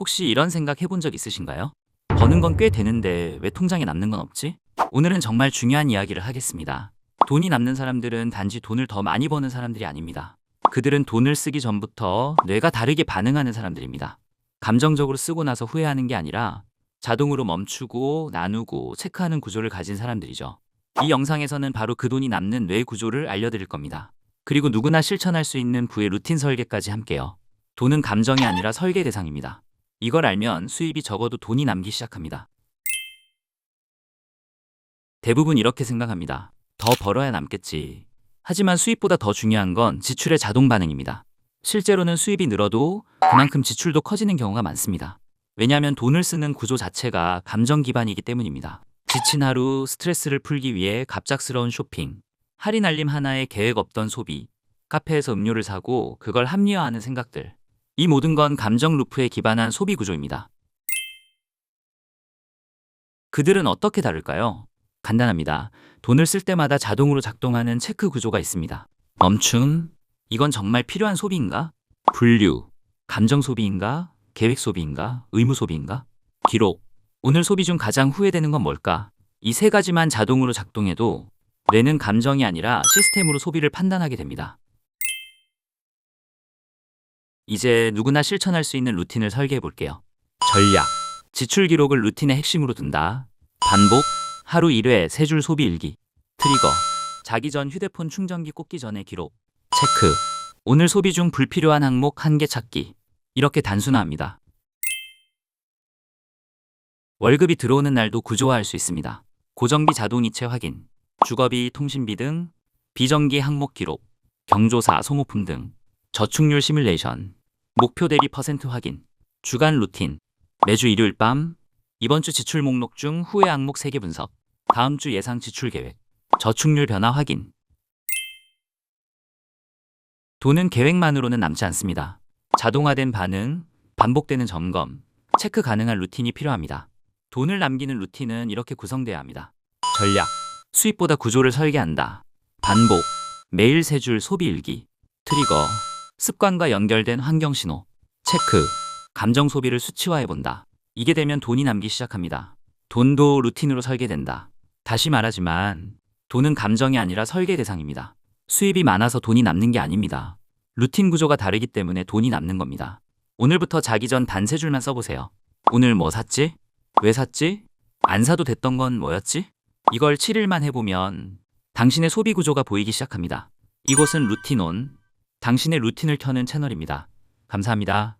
혹시 이런 생각 해본 적 있으신가요? 버는 건 꽤 되는데 왜 통장에 남는 건 없지? 오늘은 정말 중요한 이야기를 하겠습니다. 돈이 남는 사람들은 단지 돈을 더 많이 버는 사람들이 아닙니다. 그들은 돈을 쓰기 전부터 뇌가 다르게 반응하는 사람들입니다. 감정적으로 쓰고 나서 후회하는 게 아니라 자동으로 멈추고 나누고 체크하는 구조를 가진 사람들이죠. 이 영상에서는 바로 그 돈이 남는 뇌 구조를 알려드릴 겁니다. 그리고 누구나 실천할 수 있는 부의 루틴 설계까지 함께요. 돈은 감정이 아니라 설계 대상입니다. 이걸 알면 수입이 적어도 돈이 남기 시작합니다. 대부분 이렇게 생각합니다. 더 벌어야 남겠지. 하지만 수입보다 더 중요한 건 지출의 자동 반응입니다. 실제로는 수입이 늘어도 그만큼 지출도 커지는 경우가 많습니다. 왜냐하면 돈을 쓰는 구조 자체가 감정 기반이기 때문입니다. 지친 하루 스트레스를 풀기 위해 갑작스러운 쇼핑, 할인 알림 하나에 계획 없던 소비, 카페에서 음료를 사고 그걸 합리화하는 생각들. 이 모든 건 감정 루프에 기반한 소비 구조입니다. 그들은 어떻게 다를까요? 간단합니다. 돈을 쓸 때마다 자동으로 작동하는 체크 구조가 있습니다. 멈춤, 이건 정말 필요한 소비인가? 분류, 감정 소비인가? 계획 소비인가? 의무 소비인가? 기록, 오늘 소비 중 가장 후회되는 건 뭘까? 이 세 가지만 자동으로 작동해도 뇌는 감정이 아니라 시스템으로 소비를 판단하게 됩니다. 이제 누구나 실천할 수 있는 루틴을 설계해 볼게요. 전략. 지출 기록을 루틴의 핵심으로 둔다. 반복. 하루 1회 세 줄 소비 일기. 트리거. 자기 전 휴대폰 충전기 꽂기 전에 기록. 체크. 오늘 소비 중 불필요한 항목 한 개 찾기. 이렇게 단순화합니다. 월급이 들어오는 날도 구조화할 수 있습니다. 고정비 자동이체 확인, 주거비, 통신비 등 비정기 항목 기록, 경조사, 소모품 등 저축률 시뮬레이션, 목표 대비 퍼센트 확인, 주간 루틴, 매주 일요일 밤 이번 주 지출 목록 중 후회 항목 3개 분석, 다음 주 예상 지출 계획, 저축률 변화 확인. 돈은 계획만으로는 남지 않습니다. 자동화된 반응, 반복되는 점검, 체크 가능한 루틴이 필요합니다. 돈을 남기는 루틴은 이렇게 구성돼야 합니다. 전략, 수입보다 구조를 설계한다. 반복, 매일 세 줄 소비 일기, 트리거, 습관과 연결된 환경 신호, 체크, 감정 소비를 수치화해 본다. 이게 되면 돈이 남기 시작합니다. 돈도 루틴으로 설계된다. 다시 말하지만 돈은 감정이 아니라 설계 대상입니다. 수입이 많아서 돈이 남는 게 아닙니다. 루틴 구조가 다르기 때문에 돈이 남는 겁니다. 오늘부터 자기 전 단 세 줄만 써보세요. 오늘 뭐 샀지? 왜 샀지? 안 사도 됐던 건 뭐였지? 이걸 7일만 해보면 당신의 소비 구조가 보이기 시작합니다. 이곳은 루틴온, 당신의 루틴을 켜는 채널입니다. 감사합니다.